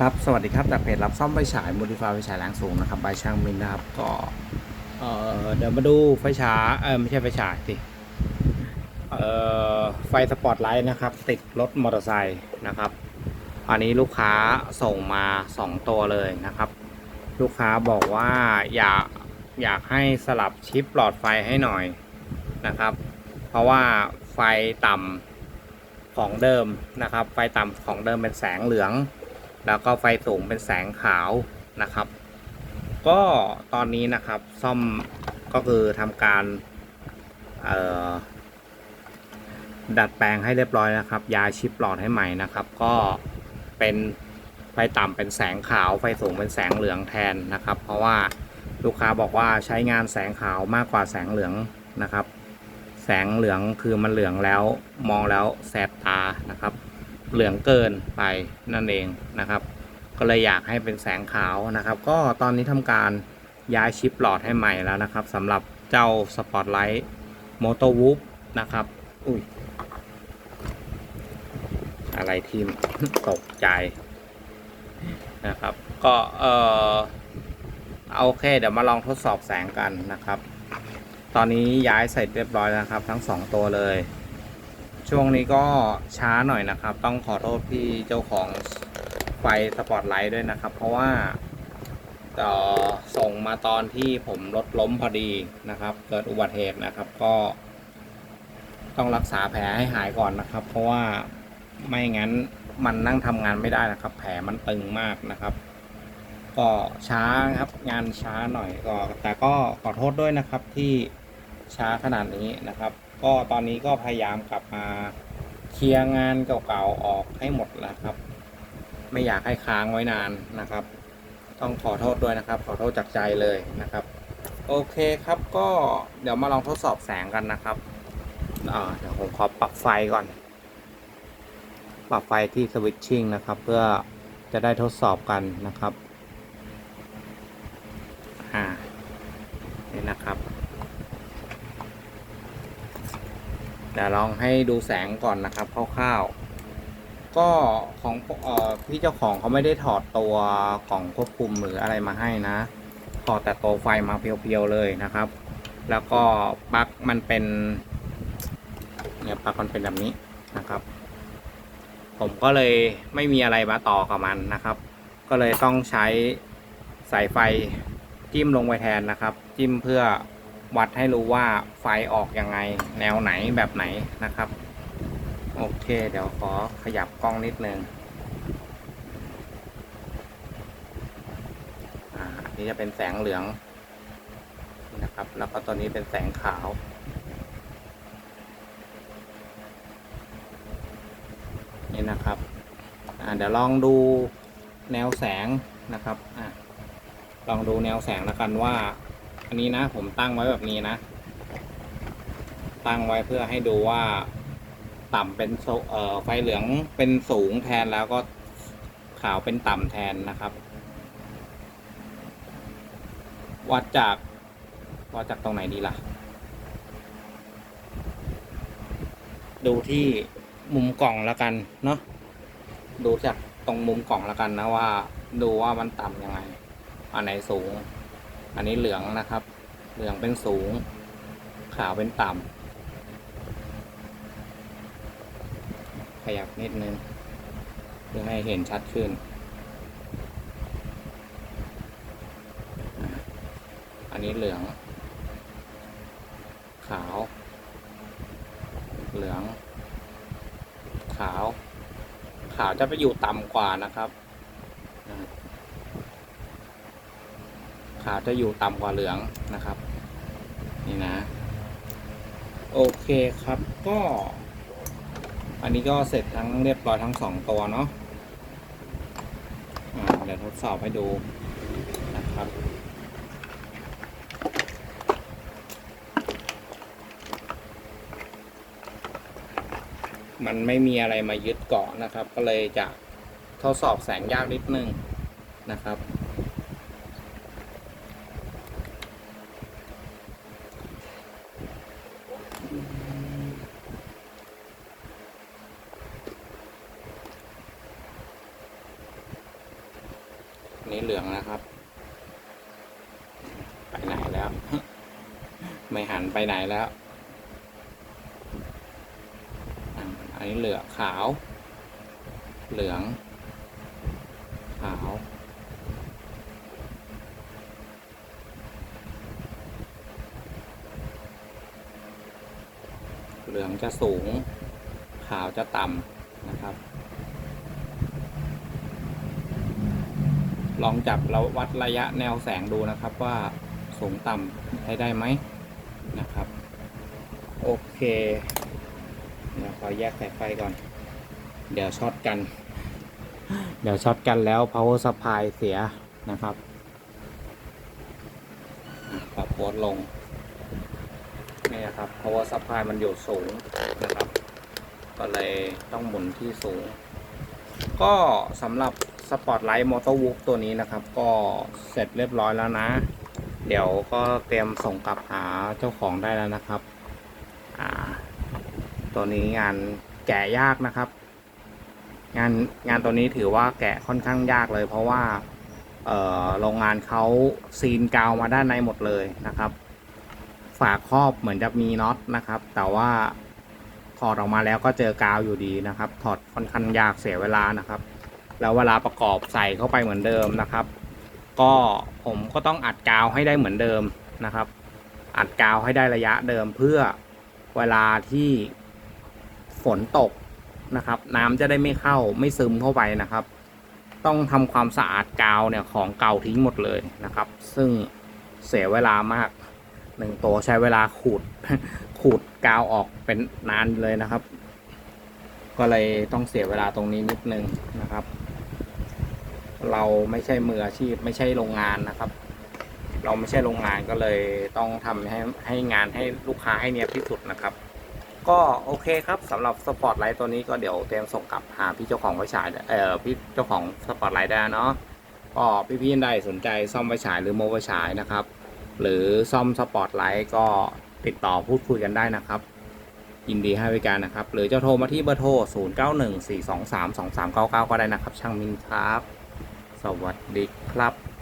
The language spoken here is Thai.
ครับ สวัสดีครับ จากเพจรับซ่อมไฟฉายมูดิฟายไฟฉายแรงสูงนะครับ บายช่างมินนะครับ ก็ เออเดี๋ยวมาดูไฟฉาย เออไม่ใช่ไฟฉายสิ เอ่อไฟสปอตไลท์นะครับ ติดรถมอเตอร์ไซค์นะครับ อันนี้ลูกค้าส่งมา 2 ตัวเลยนะครับ ลูกค้าบอกว่าอยากอยากให้สลับชิปหลอดไฟให้หน่อยนะครับ เพราะว่าไฟต่ำของเดิมนะครับ ไฟต่ำของเดิมเป็นแสงเหลือง แล้วก็ไฟสูงเป็นแสงขาวนะครับ ก็ตอนนี้นะครับซ่อมก็คือทำการดัดแปลงให้เรียบร้อยนะครับ ยาชิปหลอดให้ใหม่นะครับ ก็เป็นไฟต่ำเป็นแสงขาว ไฟสูงเป็นแสงเหลืองแทนนะครับ เพราะว่าลูกค้าบอกว่าใช้งานแสงขาวมากกว่าแสงเหลืองนะครับ แสงเหลืองคือมันเหลืองแล้วมองแล้วแสบตานะครับ เหลืองเกินไปนั่นเองนะครับ ก็เลยอยากให้เป็นแสงขาวนะครับ ก็ตอนนี้ทำการย้ายชิปหลอดให้ใหม่แล้วนะครับสำหรับเจ้า Spotlight m o t o w o o p นะครับอุ้ยอะไรทีมตกใจนะครับ ก็เออเอาโอเค เดี๋ยวมาลองทดสอบแสงกันนะครับ ตอนนี้ย้ายเสร็จเรียบร้อยนะครับ ทั้งสองตัวเลย ช่วงนี้ก็ช้าหน่อยนะครับ ต้องขอโทษพี่เจ้าของไฟสปอตไลท์ด้วยนะครับ เพราะว่าเอ่อส่งมาตอนที่ผมรถล้มพอดีนะครับ เกิดอุบัติเหตุนะครับ ก็ ต้องรักษาแผลให้หายก่อนนะครับ เพราะว่าไม่งั้นมันนั่งทำงานไม่ได้นะครับ แผลมันตึงมากนะครับ ก็ช้าครับงานช้าหน่อยก็ แต่ก็ขอโทษด้วยนะครับที่ ช้าขนาดนี้นะครับ ก็ตอนนี้ก็พยายามกลับมาเคลียร์งานเก่าๆออกให้หมดแล้วครับ ไม่อยากให้ค้างไว้นานนะครับ ต้องขอโทษด้วยนะครับ ขอโทษจากใจเลยนะครับ โอเคครับก็เดี๋ยวมาลองทดสอบแสงกันนะครับเดี๋ยวผมขอปรับไฟก่อน ปรับไฟที่สวิตชิ่งนะครับ เพื่อจะได้ทดสอบกันนะครับ อ่า นี่นะครับ เดี๋ยวลองให้ดูแสงก่อนนะครับคร่าวๆ ก็ของออพี่เจ้าของเขาไม่ได้ถอดตัวกล่องควบคุมหรืออะไรมาให้นะถอดแต่ตัวไฟมาเพียวๆเลยนะครับ แล้วก็ปลั๊กมันเป็นเนี่ยปลั๊กมันเป็นแบบนี้นะครับ ผมก็เลยไม่มีอะไรมาต่อกับมันนะครับ ก็เลยต้องใช้สายไฟจิ้มลงไปแทนนะครับ จิ้มเพื่อ วัดให้รู้ว่าไฟออกยังไง แนวไหนแบบไหนนะครับ โอเค เดี๋ยวขอขยับกล้องนิดนึงอันนี่จะเป็นแสงเหลืองนะครับ แล้วก็ตัวนี้เป็นแสงขาว นี่นะครับอ่าเดี๋ยวลองดูแนวแสงนะครับอ่าลองดูแนวแสงแล้วกันว่า อันนี้นะ ผมตั้งไว้แบบนี้นะ ตั้งไว้เพื่อให้ดูว่า ต่ำเป็นโซเอ่อไฟเหลืองเป็นสูงแทนแล้วก็ขาวเป็นต่ำแทนนะครับ วัดจากวัดจากตรงไหนดีล่ะ ดูที่มุมกล่องแล้วกันเนาะดูจากตรงมุมกล่องแล้วกันนะว่า ดูว่ามันต่ำยังไงอันไหนสูง อันนี้เหลืองนะครับ เหลืองเป็นสูง ขาวเป็นต่ำขยับนิดนึงเพื่อให้เห็นชัดขึ้น อันนี้เหลือง ขาว เหลือง ขาว ขาวจะไปอยู่ต่ำกว่านะครับ ขาวจะอยู่ต่ำกว่าเหลืองนะครับ นี่นะ โอเคครับก็ อันนี้ก็เสร็จทั้งเรียบร้อยทั้งสองตัวเนาะเดี๋ยวทดสอบให้ดูนะครับมันไม่มีอะไรมายึดเกาะนะครับ ก็เลยจะทดสอบแสงยากนิดนึงนะครับ นี้เหลืองนะครับ ไปไหนแล้ว ไม่หันไปไหนแล้วอันนี้เหลืองขาว เหลือง ขาว เหลืองจะสูง ขาวจะต่ำนะครับ ลองจับเราวัดระยะแนวแสงดูนะครับว่าสูงต่ำใช้ได้ไหมนะครับ โอเคเดี๋ยวขอแยกสายไฟก่อน เดี๋ยวช็อตกัน เดี๋ยวช็อตกันแล้ว power supply เสียนะครับปรับโพสลงนี่นะครับ power supply มันอยู่สูงนะครับ ก็เลยต้องหมุนที่สูง ก็สำหรับ Spotlight Motor w o o k ตัวนี้นะครับ ก็เสร็จเรียบร้อยแล้วนะ เดี๋ยวก็เตรียมส่งกลับหาเจ้าของได้แล้วนะครับ อ่า ตัวนี้งานแกะยากนะครับ งานงานตัวนี้ถือว่าแกะค่อนข้างยากเลย เพราะว่าเอ่อโรงงานเขาซีนกาวมาด้านในหมดเลยนะครับ ฝาครอบเหมือนจะมีน็อตนะครับ แต่ว่าถอดออกมาแล้วก็เจอกาวอยู่ดีนะครับ ถอดค่อนข้างยากเสียเวลานะครับ แล้วเวลาประกอบใส่เข้าไปเหมือนเดิมนะครับ ก็ผมก็ต้องอัดกาวให้ได้เหมือนเดิมนะครับ อัดกาวให้ได้ระยะเดิมเพื่อเวลาที่ฝนตกนะครับ น้ำจะได้ไม่เข้าไม่ซึมเข้าไปนะครับ ต้องทำความสะอาดกาวเนี่ยของเก่าทิ้งหมดเลยนะครับ ซึ่งเสียเวลามากหนึ่งตัวใช้เวลาขูดขูดกาวออกเป็นนานเลยนะครับ ก็เลยต้องเสียเวลาตรงนี้นิดนึงนะครับ เราไม่ใช่มืออาชีพ ไม่ใช่โรงงานนะครับ เราไม่ใช่โรงงานก็เลยต้องทำให้ให้งานให้ลูกค้าให้เนียบที่สุดนะครับ ก็โอเคครับสำหรับสปอตไลท์ตัวนี้ก็เดี๋ยวเตรียมส่งกลับหาพี่เจ้าของไฟฉายเอ่อพี่เจ้าของสปอตไลท์ได้เนาะก็พี่ๆท่ใดสนใจซ่อมไฟฉายหรือโมไฟฉายนะครับ หรือซ่อมสปอตไลท์ก็ติดต่อพูดคุยกันได้นะครับ ยินดีให้บริการนะครับ หรือจะโทรมาที่เบอร์โทร 0914232399 ก็ได้นะครับ ช่างมินครับ สวัสดีครับ